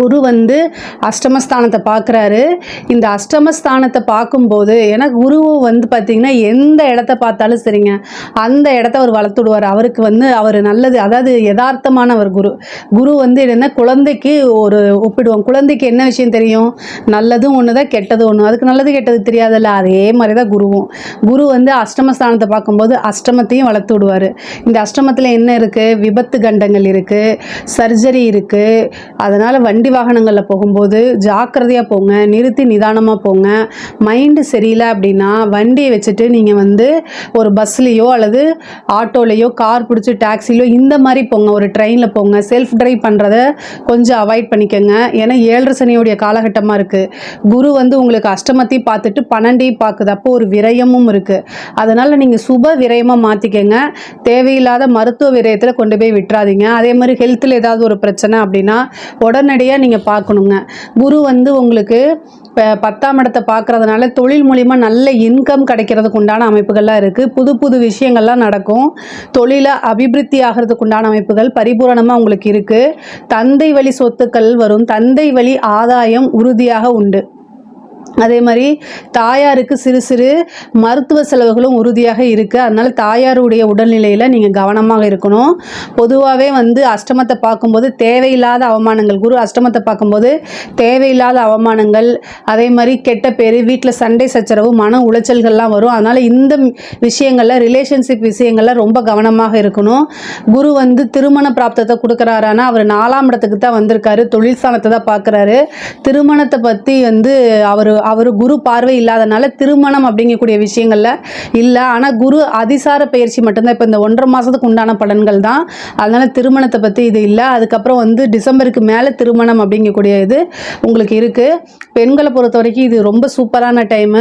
குரு வந்து அஷ்டமஸ்தானத்தை பார்க்குறாரு. இந்த அஷ்டமஸ்தானத்தை பார்க்கும்போது ஏன்னா குரு வந்து பார்த்திங்கன்னா எந்த இடத்த பார்த்தாலும் சரிங்க. அந்த இடத்த அவர் வளர்த்துடுவார். அவருக்கு வந்து அவர் நல்லது அதாவது யதார்த்தமானவர் குரு. குரு வந்து என்ன குழந்தைக்கு ஒரு ஒப்பிடுவோம் குழந்தைக்கு என்ன விஷயம் தெரியும்? நல்லதும் ஒன்று தான் கெட்டதும் ஒன்று அதுக்கு நல்லது கெட்டது தெரியாதுல்ல. அதே மாதிரி தான் குருவும். குரு வந்து அஷ்டமஸ்தானத்தை பார்க்கும்போது அஷ்டமத்தையும் வளர்த்து விடுவார் இந்த அஷ்டமத்தில் என்ன இருக்குது விபத்து கண்டங்கள் இருக்குது சர்ஜரி இருக்குது அதனால் வண்டி வண்டி வாகனங்களில் போகும்போது ஜாக்கிரதையாக போங்க நிறுத்தி நிதானமாக போங்க. மைண்டு சரியில்லை அப்படின்னா வண்டியை வச்சுட்டு நீங்கள் வந்து ஒரு பஸ்லேயோ அல்லது ஆட்டோலேயோ கார் பிடிச்சி டாக்ஸிலையோ இந்த மாதிரி போங்க. ஒரு ட்ரெயினில் போங்க. செல்ஃப் ட்ரைவ் பண்ணுறத கொஞ்சம் அவாய்ட் பண்ணிக்கோங்க. ஏன்னா ஏழரை சனியோடைய காலகட்டமாக இருக்குது குரு வந்து உங்களுக்கு அஷ்டமத்தையும் பார்த்துட்டு பன்னெண்டையும் பார்க்குது. அப்போ ஒரு விரயமும் இருக்குது அதனால் நீங்கள் சுப விரயமாக மாற்றிக்கங்க தேவையில்லாத மருத்துவ விரயத்தில் கொண்டு போய் விட்டுறாதீங்க. அதே மாதிரி ஹெல்த்தில் ஏதாவது ஒரு பிரச்சனை அப்படின்னா உடனடியாக நீங்கள் பார்க்கணுங்க. குரு வந்து உங்களுக்கு இப்போ பத்தாம் இடத்தை பார்க்குறதுனால தொழில் மூலிமா நல்ல இன்கம் கிடைக்கிறதுக்கு உண்டான அமைப்புகள்லாம் இருக்குது புது புது விஷயங்கள்லாம் நடக்கும். தொழிலை அபிவிருத்தி ஆகிறதுக்கு உண்டான அமைப்புகள் பரிபூரணமாக உங்களுக்கு இருக்குது தந்தை வழி சொத்துக்கள் வரும். தந்தை வழி ஆதாயம் உறுதியாக உண்டு. அதே மாதிரி தாயாருக்கு சிறு சிறு மருத்துவ செலவுகளும் உறுதியாக இருக்குது அதனால் தாயாருடைய உடல்நிலையில் நீங்கள் கவனமாக இருக்கணும். பொதுவாகவே வந்து அஷ்டமத்தை பார்க்கும்போது தேவையில்லாத அவமானங்கள் குரு அஷ்டமத்தை பார்க்கும்போது தேவையில்லாத அவமானங்கள் அதே மாதிரி கெட்ட பேர் வீட்டில் சண்டை சச்சரவு மன உளைச்சல்கள்லாம் வரும். அதனால் இந்த விஷயங்களில் ரிலேஷன்ஷிப் விஷயங்களில் ரொம்ப கவனமாக இருக்கணும். குரு வந்து திருமண பிராப்தத்தை கொடுக்குறாரானா அவர் நாலாம் இடத்துக்கு தான் வந்திருக்காரு தொழில் ஸ்தானத்தை தான் பார்க்குறாரு. திருமணத்தை பற்றி வந்து அவர் அவர் குரு பார்வை இல்லாதனால திருமணம் அப்படிங்கக்கூடிய விஷயங்களில் இல்லை. ஆனால் குரு அதிசார பயிற்சி மட்டும்தான். இப்போ இந்த ஒன்றரை மாதத்துக்கு உண்டான பலன்கள் தான். அதனால் திருமணத்தை பற்றி இது இல்லை. அதுக்கப்புறம் வந்து டிசம்பருக்கு மேலே திருமணம் அப்படிங்கக்கூடிய இது உங்களுக்கு இருக்குது பெண்களை பொறுத்த வரைக்கும் இது ரொம்ப சூப்பரான டைமு.